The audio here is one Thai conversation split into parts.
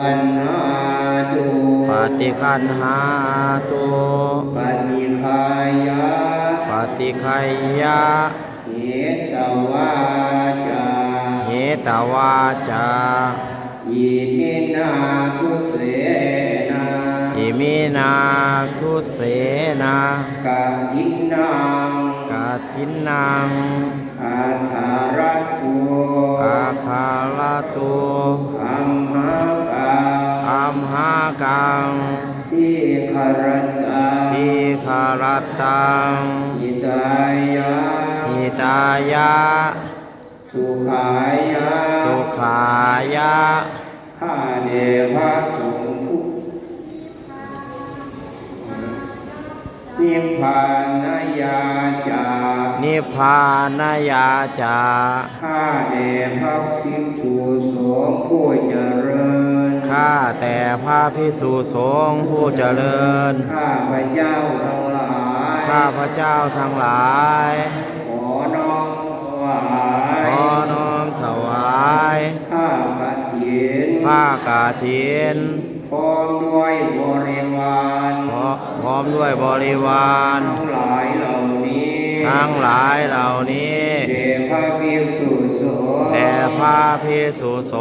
ปัญหาตุปฏิคันหาตุปฏิคายะปฏิคัยยะเหตวาจาเหตวาจาอิมินาทุเสนาอิมินาทุเสนากาทินังกาทินังอาธารัตตุอาคาลตุอัมหากังอั มหากังที่คารตังทิคารตังอิตายะหิตายะ สุขายะ สุขายะข้าเดวะสงฆ์ผู้นิพพานายาจานิพพานายาจาข้าเดพระสิกษุสงฆ์ผู้เจริญ ข้าแต่พระพิสุสงฆ์ผู้เจริญ ข้าพระเจ้าทั้งหลาย ข้าพระเจ้าทั้งหลาย ขอน้อมถวายขอน้อมถวาย ข้ากฐินผ้ากาถินพร้อมด้วยบริวารพร้อพร้อมด้วยบริวารทั้งหลายเหล่านี้ทั้งหลายเหล่านี้เดพระภิกษุสงฆ์แด่พระพิสุส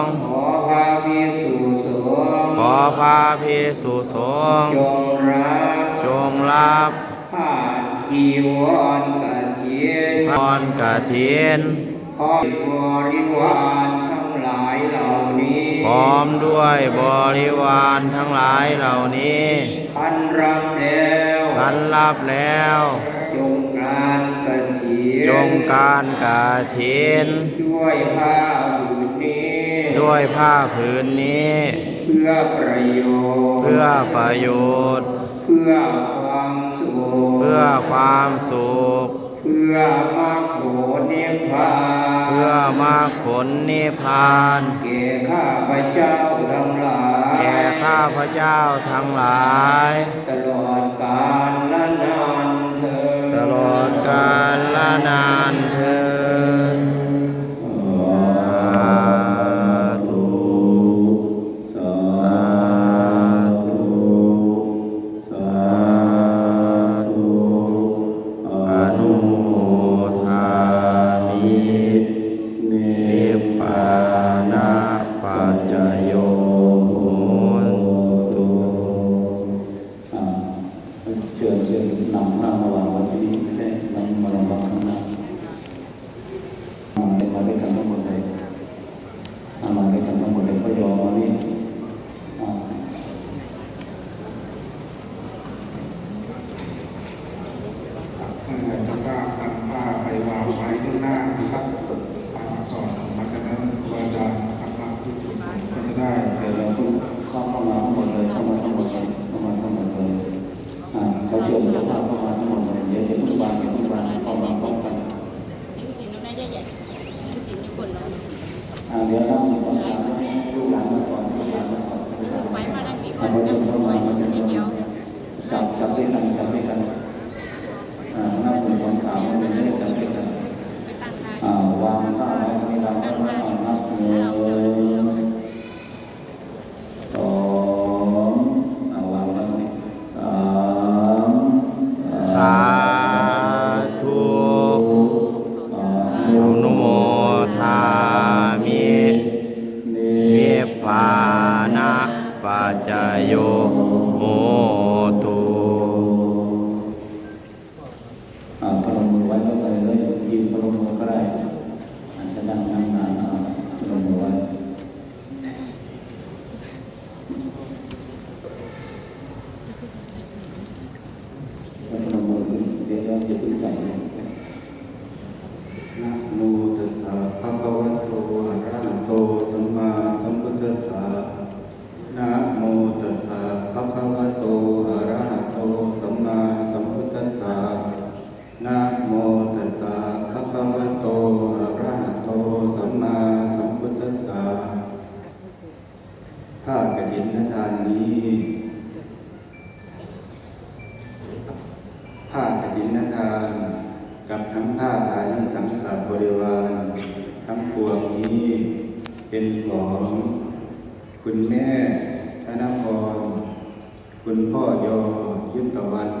งฆ์ขอพระภิกษุสงฆ์ ขอพระพิสุสงฆ์จงรับจงรับผ้าจีวรกฐินพรกาถินพร้อมบริวารทั้งหลายเหล่านี้พร้อมด้วยบริวารทั้งหลายเหล่านี้ท่านรับแล้วท่านรับแล้ว จงการกฐินจงการกาถินด้วยผ้าผืนนี้ ด้วยผ้าผืนนี้ เพื่อประโยชน์ เพื่อประโยชน์ เพื่อความสุข เพื่อความสุข เพื่อมรรคผลนิพพาน เพื่อมรรคผลนิพพานแก่ข้าพเจ้าทั้งหลาย แก่ข้าพระเจ้าทั้งหลาย ตลอดกาล โหตุอ่าพนมมือไว้ก็ไปเลยยืนพนมมือก็ได้อาจจะนั่งนั่งนานอ่าพนมมือไว้แล้วพนมมือเดี๋ยวเราจะพึ่งใส่เลยนะ เป็นของคุณแม่ธนพร คุณพ่อยอยุทธวัน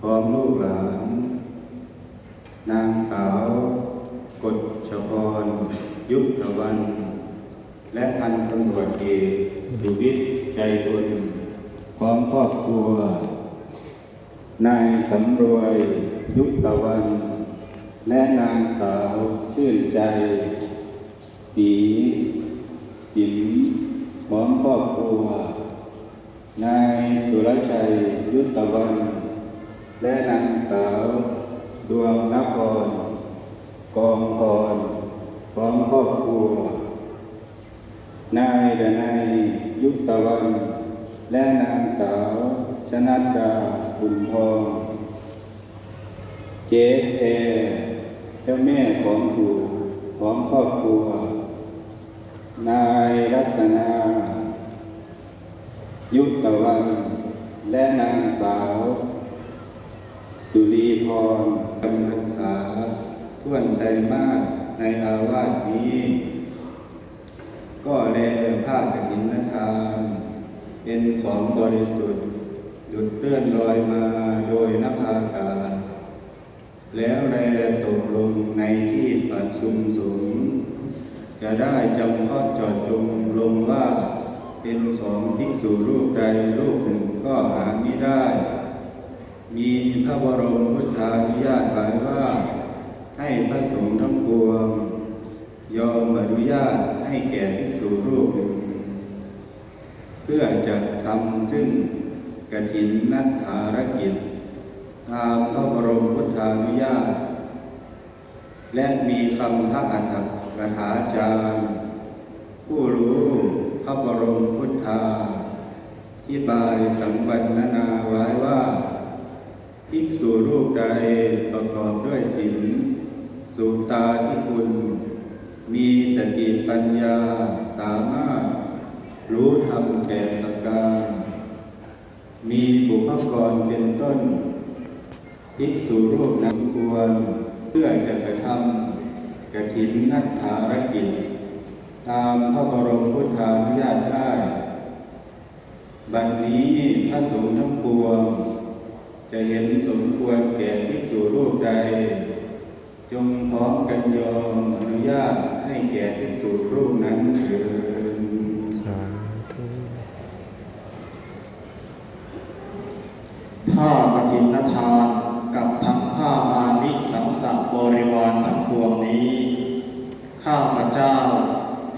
พร้อมลูกหลาน นางสาวกฎชพร ยุทธวัน และพันตำรวจเอกสุวิทย์ใจบุญพร้อมครอบครัว นายสำรวย ยุทธวัน และนางสาวชื่นใจ สีสิมพร้อมครอบครัวนายสุรชัยยุทธวัน และนางสาวดวงนคร กองพรพร้อมครอบครัว นายดนายยุทธวัน และนางสาวชนัดาบุญทองเจเอเจ้าแม่ของถูกของครอบครัว นายรัตนา ยุทธวัน และนางสาว สุรีพรกำลังษาท่วนใจมากในอาวาสนี้ ก็แลผ้ากฐินทานเป็นของบริสุทธิ์ หยุดเลื่อนลอยมาโดยนภาอากาศ แล้วแลตกลงในที่ประชุมสง จะได้จำเพาะเจอดจงลงว่า เป็นของภิกษุรูปใดรูปหนึ่งก็หาไม่ได้ มีพระบรมพุทธานุญาตไว้ว่า ให้พระสงฆ์ทั้งปวง ยอมอนุญาตให้แก่ภิกษุรูปหนึ่ง เพื่อจะทำซึ่งกฐินนัทธารกิจ ตามพระบรมพุทธานุญาต และมีคำพระอัฏฐ กถาจารย์ ผู้รู้พระบรมพุทธาที่บายสังวรณนาไว้ว่าภิกษุรูปใดประกอบด้วยศีลสุตาที่คุณ มีสติปัญญาสามารถ รู้ธรรมแก่ประการมีบุพกรเป็นต้นภิกษุรูปนั้นควรเพื่อจะกระทำ กฐินนักธารกิจ ตามพระบรมพุทธานุญาตได้ บัดนี้พระสงฆ์ทั้งปวง จะเห็นสมควรแก่ภิกษุรูปใด จงพร้อมกันยอมอนุญาตให้แก่ภิกษุรูปนั้นเถิด สาธุ ผ้ากฐินทานกับทั้งผ้ามานิสังสับริวารทั้งปวงนี้ ข้าพเจ้า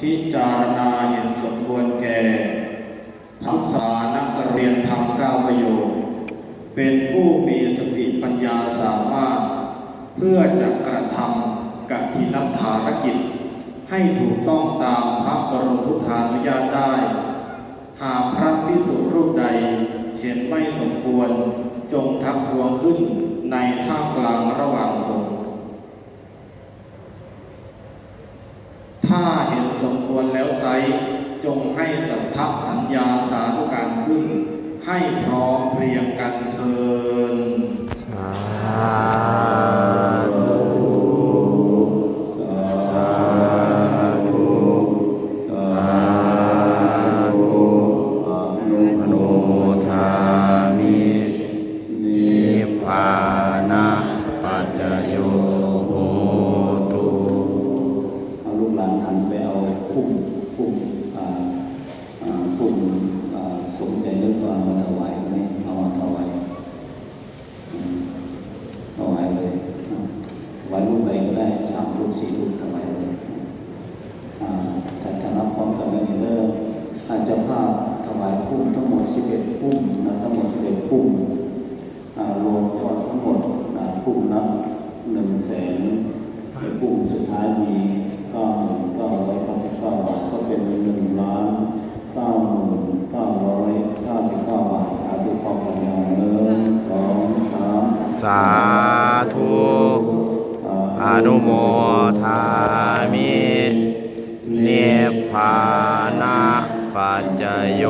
พิจารณาเห็นสมควรแก่ทั้งสานักเรียนทำก้าวประโยชน์ เป็นผู้มีสติปัญญาสามารถ เพื่อจะกระทำกับทินัภารกิจ ให้ถูกต้องตามพระบรมพุทธานุญาตได้ หากพระพิสุรูปใดเห็นไม่สมควรจงทักท้วงขึ้นในท่ามกลางระหว่างสงฆ์ถ้าเห็น สมควรแล้วไซจงให้สัทธสัญญาสาธุการขึ้น ให้พร้อมเพรียงกันเทินสา พุ่มทั้งหมดสิบเอ็ดพุ่มนะทั้งหมดสิบเอ็ดพุ่มรวมยอดทั้งหมดพุ่มนับหนึ่งแสนกลุ่มสุดท้ายมีเก้าหมื่นเก้าร้อยเก้าสิบเก้าบาทก็เป็นหนึ่งล้านเก้าหมื่นเก้าร้อยเก้าสิบเก้าบาทสาธุพร้อมกันอย่างหนึ่งสองสามสาธุอนุโมทามิเนพพานะปัจจโย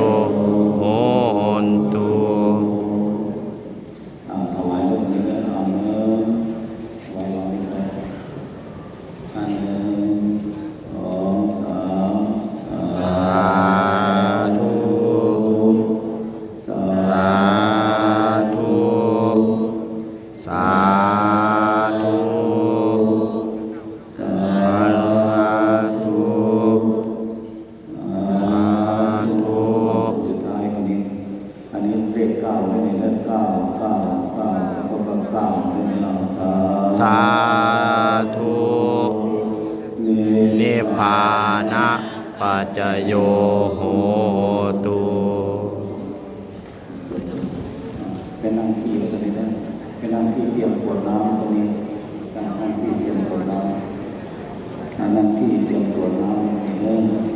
ภานะปัจโยโหตุเป็นนังที่ก็จะได้เป็นนังที่เตรียมขวดน้ำตรงนี้นั่งที่เตรียมขวดน้ำนั่งที่เตรียมขวดน้ำตรงนี้